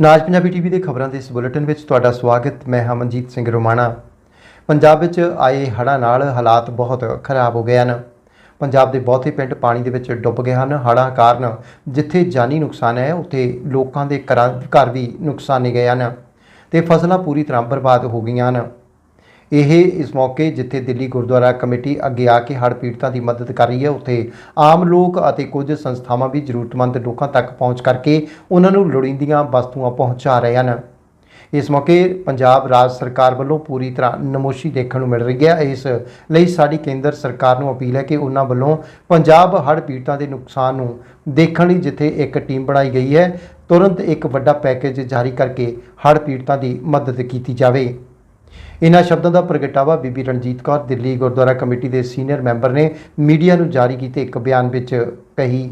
ਨਾਜ Punjabi TV ਦੇ ਖਬਰਾਂ ਦੇ ਇਸ ਬੁਲੇਟਿਨ ਵਿੱਚ ਤੁਹਾਡਾ ਸਵਾਗਤ, ਮੈਂ ਹਮਨਜੀਤ ਸਿੰਘ ਰੋਮਾਣਾ। ਪੰਜਾਬ ਵਿੱਚ ਆਏ ਹੜ੍ਹਾਂ ਨਾਲ ਹਾਲਾਤ ਬਹੁਤ ਖਰਾਬ ਹੋ ਗਏ ਹਨ। ਪੰਜਾਬ ਦੇ ਬਹੁਤੇ ਪਿੰਡ ਪਾਣੀ ਦੇ ਵਿੱਚ ਡੁੱਬ ਗਏ ਹਨ। ਹੜ੍ਹਾਂ ਕਾਰਨ ਜਿੱਥੇ ਜਾਨੀ ਨੁਕਸਾਨ ਹੈ, ਉੱਥੇ ਲੋਕਾਂ ਦੇ ਘਰਾਂ, ਘਰ ਵੀ ਨੁਕਸਾਨੇ ਗਏ ਹਨ ਤੇ ਫਸਲਾਂ ਪੂਰੀ ਤਰ੍ਹਾਂ ਬਰਬਾਦ ਹੋ ਗਈਆਂ ਹਨ। ਇਹ ਇਸ ਮੌਕੇ ਜਿੱਥੇ ਦਿੱਲੀ ਗੁਰਦੁਆਰਾ ਕਮੇਟੀ ਅੱਗੇ ਆ ਕੇ ਹੜ੍ਹ ਪੀੜਤਾਂ ਦੀ ਮਦਦ ਕਰ ਰਹੀ ਹੈ, ਉੱਥੇ ਆਮ ਲੋਕ ਅਤੇ ਕੁਝ ਸੰਸਥਾਵਾਂ ਵੀ ਜ਼ਰੂਰਤਮੰਦ ਲੋਕਾਂ ਤੱਕ ਪਹੁੰਚ ਕਰਕੇ ਉਹਨਾਂ ਨੂੰ ਲੋੜੀਂਦੀਆਂ ਵਸਤੂਆਂ ਪਹੁੰਚਾ ਰਹੇ ਹਨ। ਇਸ ਮੌਕੇ ਪੰਜਾਬ ਰਾਜ ਸਰਕਾਰ ਵੱਲੋਂ ਪੂਰੀ ਤਰ੍ਹਾਂ ਨਮੋਸ਼ੀ ਦੇਖਣ ਨੂੰ ਮਿਲ ਰਹੀ ਹੈ। ਇਸ ਲਈ ਸਾਡੀ ਕੇਂਦਰ ਸਰਕਾਰ ਨੂੰ ਅਪੀਲ ਹੈ ਕਿ ਉਹਨਾਂ ਵੱਲੋਂ ਪੰਜਾਬ ਹੜ੍ਹ ਪੀੜਤਾਂ ਦੇ ਨੁਕਸਾਨ ਨੂੰ ਦੇਖਣ ਲਈ ਜਿੱਥੇ ਇੱਕ ਟੀਮ ਬਣਾਈ ਗਈ ਹੈ, ਤੁਰੰਤ ਇੱਕ ਵੱਡਾ ਪੈਕੇਜ ਜਾਰੀ ਕਰਕੇ ਹੜ੍ਹ ਪੀੜਤਾਂ ਦੀ ਮਦਦ ਕੀਤੀ ਜਾਵੇ। ਇਨ੍ਹਾਂ ਸ਼ਬਦਾਂ ਦਾ ਪ੍ਰਗਟਾਵਾ ਬੀਬੀ ਰਣਜੀਤ ਕੌਰ ਦਿੱਲੀ ਗੁਰਦੁਆਰਾ ਕਮੇਟੀ ਦੇ ਸੀਨੀਅਰ ਮੈਂਬਰ ਨੇ ਮੀਡੀਆ ਨੂੰ ਜਾਰੀ ਕੀਤੇ ਇੱਕ ਬਿਆਨ ਵਿੱਚ ਕਹੀ।